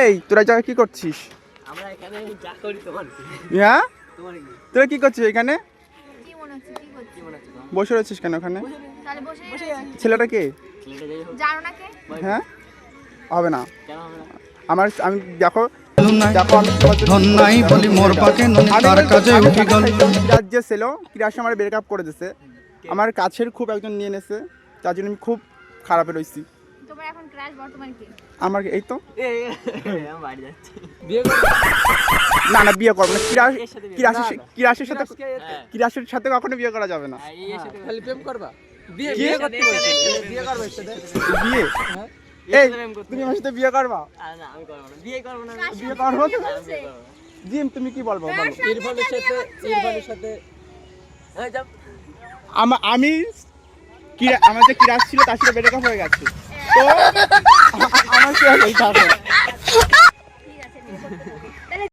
এই তোরা জায়গায় কি করছিস? আমরা এখানে যা করি তোমার। কি? হ্যাঁ? তোমার কি? তোরা কি করছিস এখানে? কি মনে হচ্ছে কি করছিস? মনে হচ্ছে বসে রয়েছিস কেন ওখানে? তাহলে বসে বসে ছেলেটা কে? ছেলেটা যাই হোক। জানো না কে? হ্যাঁ? হবে না। কেন হবে না? আমার আমি দেখো যে ছিল কিরাস আমার ব্রেকআপ করে দিছে। আমার কাছের খুব একজন নিয়ে নেছে তার জন্য আমি খুব খারাপে রয়েছি। তোমার এখন ক্রাশ বর্তমান কে? আমার এই তো। আমি বাড়ি যাচ্ছি। না না বিয়ে করব না। এর সাথে কিরাসের সাথে হ্যাঁ। সাথে কখনো বিয়ে করা যাবে না। হ্যাঁ, এই এর সাথে খালি প্রেম করবা। বিয়ে বিয়ে করতে বলছি। বিয়ে করবে সাথে? বিয়ে? এই সাথে প্রেম করতে তুমি আমার সাথে বিয়ে করবা? না আমি করব না। বিয়ে করব না বিয়ে করব। জিম তুমি কি বলব? বলো। ইরফানের সাথে ইরফানের সাথে এই। আমা- আমি কিরা আমার যে কিরাস ছিল তার সাথে ব্রেকআপ হয়ে গেছে। আমার কি হবে